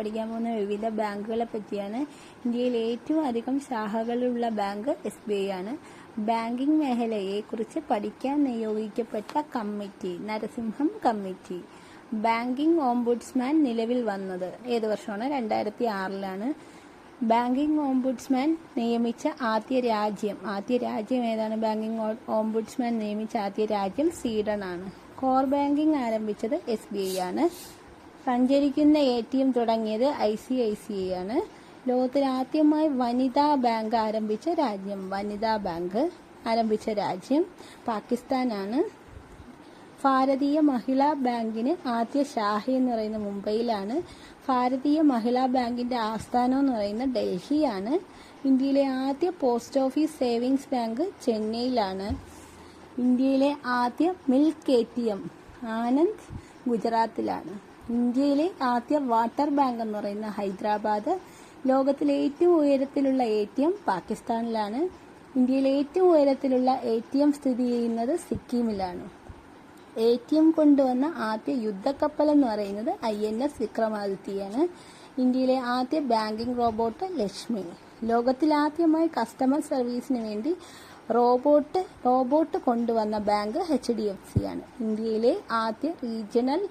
പഠിക്കാൻ പോകുന്ന വിവിധ ബാങ്കുകളെ പറ്റിയാണ്. ഇന്ത്യയിൽ ഏറ്റവും അധികം ശാഖകളുള്ള ബാങ്ക് എസ് ബി ഐ ആണ്. ബാങ്കിംഗ് മേഖലയെക്കുറിച്ച് പഠിക്കാൻ നിയോഗിക്കപ്പെട്ട committee Narasimham committee. Banking ombudsman നിലവിൽ വന്നത് ഏത് വർഷമാണ്? രണ്ടായിരത്തി ആറിലാണ് ബാങ്കിംഗ് ഓംബുഡ്സ്മാൻ നിയമിച്ച ആദ്യ രാജ്യം. ആദ്യ രാജ്യം ഏതാണ്? ബാങ്കിംഗ് ഓംബുഡ്സ്മാൻ നിയമിച്ച ആദ്യ രാജ്യം സ്വീഡൻ ആണ് കോർ ബാങ്കിംഗ് ആരംഭിച്ചത് എസ് ബി ഐ ആണ്. സഞ്ചരിക്കുന്ന എ ടി എം തുടങ്ങിയത് I C I C I ആണ്. ലോകത്തിൽ ആദ്യമായി വനിതാ ബാങ്ക് ആരംഭിച്ച രാജ്യം വനിതാ ബാങ്ക് ആരംഭിച്ച രാജ്യം പാകിസ്ഥാനാണ് ഭാരതീയ മഹിളാ ബാങ്കിന് ആദ്യ ശാഖ എന്ന് പറയുന്നത് മുംബൈയിലാണ്. ഭാരതീയ മഹിളാ ബാങ്കിന്റെ ആസ്ഥാനം എന്ന് പറയുന്നത് ഡൽഹിയാണ് ഇന്ത്യയിലെ ആദ്യ പോസ്റ്റ് ഓഫീസ് സേവിങ്സ് ബാങ്ക് ചെന്നൈയിലാണ്. ഇന്ത്യയിലെ ആദ്യ milk A T M Anand ഗുജറാത്തിലാണ്. ഇന്ത്യയിലെ ആദ്യ വാട്ടർ ബാങ്ക് എന്ന് പറയുന്ന ഹൈദരാബാദ് ലോകത്തിലെ ഏറ്റവും ഉയരത്തിലുള്ള എ ടി എം പാകിസ്ഥാനിലാണ്. ഇന്ത്യയിലെ ഏറ്റവും ഉയരത്തിലുള്ള എ ടി എം സ്ഥിതി ചെയ്യുന്നത് സിക്കിമിലാണ്. എ ടി എം കൊണ്ടുവന്ന ആദ്യ യുദ്ധക്കപ്പൽ എന്ന് പറയുന്നത് ഐ എൻ എസ് വിക്രമാദിത്യയാണ്. ഇന്ത്യയിലെ ആദ്യ ബാങ്കിംഗ് റോബോട്ട് ലക്ഷ്മി. ലോകത്തിലാദ്യമായി കസ്റ്റമർ സർവീസിന് വേണ്ടി റോബോട്ട് റോബോട്ട് കൊണ്ടുവന്ന bank H D F C ആണ്. ഇന്ത്യയിലെ ആദ്യ റീജിയണൽ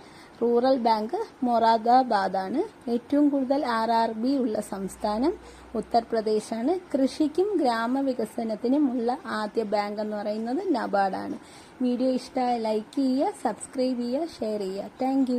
റൂറൽ ബാങ്ക് മൊറാദാബാദാണ്. ഏറ്റവും കൂടുതൽ ആർ ആർ ബി ഉള്ള സംസ്ഥാനം ഉത്തർപ്രദേശാണ്. കൃഷിക്കും ഗ്രാമവികസനത്തിനുമുള്ള ആദ്യ ബാങ്ക് എന്ന് പറയുന്നത് നബാർഡാണ്. വീഡിയോ ഇഷ്ടമായ ലൈക്ക് ചെയ്യുക സബ്സ്ക്രൈബ് ചെയ്യുക ഷെയർ ചെയ്യുക. താങ്ക്